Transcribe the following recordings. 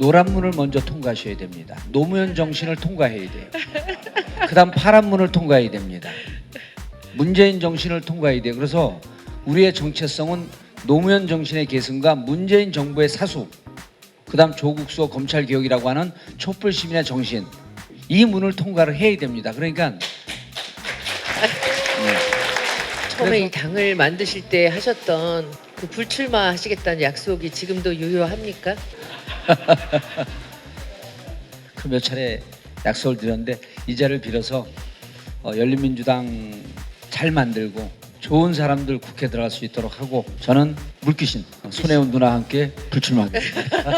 노란 문을 먼저 통과하셔야 됩니다. 노무현 정신을 통과해야 돼요. 그 다음 파란 문을 통과해야 됩니다. 문재인 정신을 통과해야 돼요. 그래서 우리의 정체성은 노무현 정신의 계승과 문재인 정부의 사수, 그 다음 조국 수호 검찰 개혁이라고 하는 촛불 시민의 정신 이 문을 통과를 해야 됩니다. 그러니까 처음에 그래서- 이 당을 만드실 때 하셨던 그 불출마 하시겠다는 약속이 지금도 유효합니까? 그 몇 차례 약속을 드렸는데 이 자리를 빌어서 어, 열린민주당 잘 만들고 좋은 사람들 국회 들어갈 수 있도록 하고 저는 물귀신 어, 손혜원 누나와 함께 불출마하겠습니다.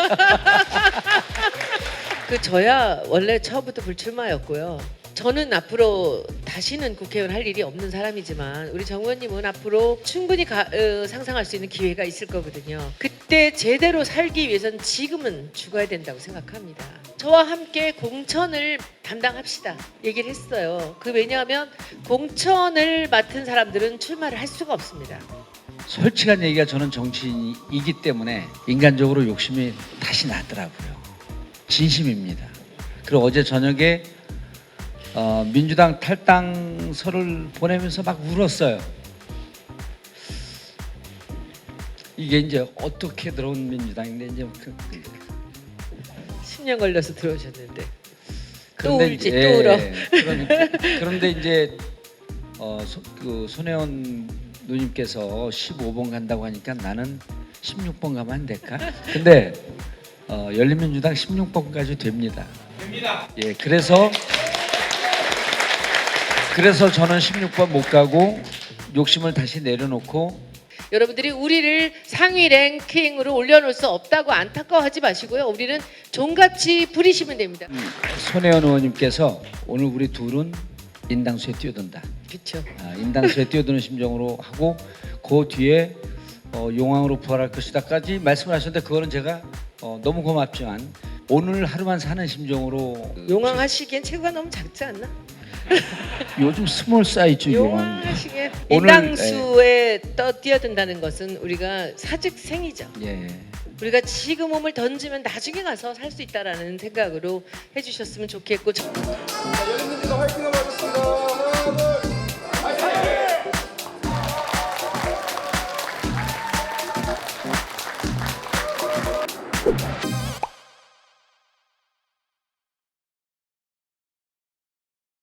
그 저야 원래 처음부터 불출마였고요. 저는 앞으로 다시는 국회의원 할 일이 없는 사람이지만 우리 정 의원님은 앞으로 충분히 가- 어, 상상할 수 있는 기회가 있을 거거든요. 그때 제대로 살기 위해서는 지금은 죽어야 된다고 생각합니다. 저와 함께 공천을 담당합시다. 얘기를 했어요. 그 왜냐하면 공천을 맡은 사람들은 출마를 할 수가 없습니다. 솔직한 얘기가 저는 정치인이기 때문에 인간적으로 욕심이 다시 나더라고요. 진심입니다. 그리고 어제 저녁에 어, 민주당 탈당서를 보내면서 막 울었어요. 이게 이제 어떻게 들어온 민주당인데 이제 그, 10년 걸려서 들어오셨는데 또 그런데 울지 이제- 또 울어. 예, 그러니까, 그런데 이제 어, 소, 그 손혜원 누님께서 15번 간다고 하니까 나는 16번 가면 안 될까? 근데 어, 열린민주당 16번까지 됩니다. 됩니다. 예, 그래서 그래서 저는 16번 못 가고 욕심을 다시 내려놓고 여러분들이 우리를 상위 랭킹으로 올려놓을 수 없다고 안타까워하지 마시고요. 우리는 종같이 부리시면 됩니다. 손혜원 의원님께서 오늘 우리 둘은 인당수에 뛰어든다. 그렇죠. 아, 인당수에 뛰어드는 심정으로 하고 그 뒤에 어, 용왕으로 부활할 것이다까지 말씀을 하셨는데 그거는 제가 어, 너무 고맙지만 오늘 하루만 사는 심정으로 용왕 하시기엔 체구가 너무 작지 않나? 요즘 스몰 사이즈 용왕하시기엔 오늘, 인당수에 떠 뛰어든다는 것은 우리가 사직생이죠. 예 우리가 지금 몸을 던지면 나중에 가서 살 수 있다라는 생각으로 해주셨으면 좋겠고 저- 열린민주당 화이팅 한번 하겠습니다. 하나, 둘, 화이팅!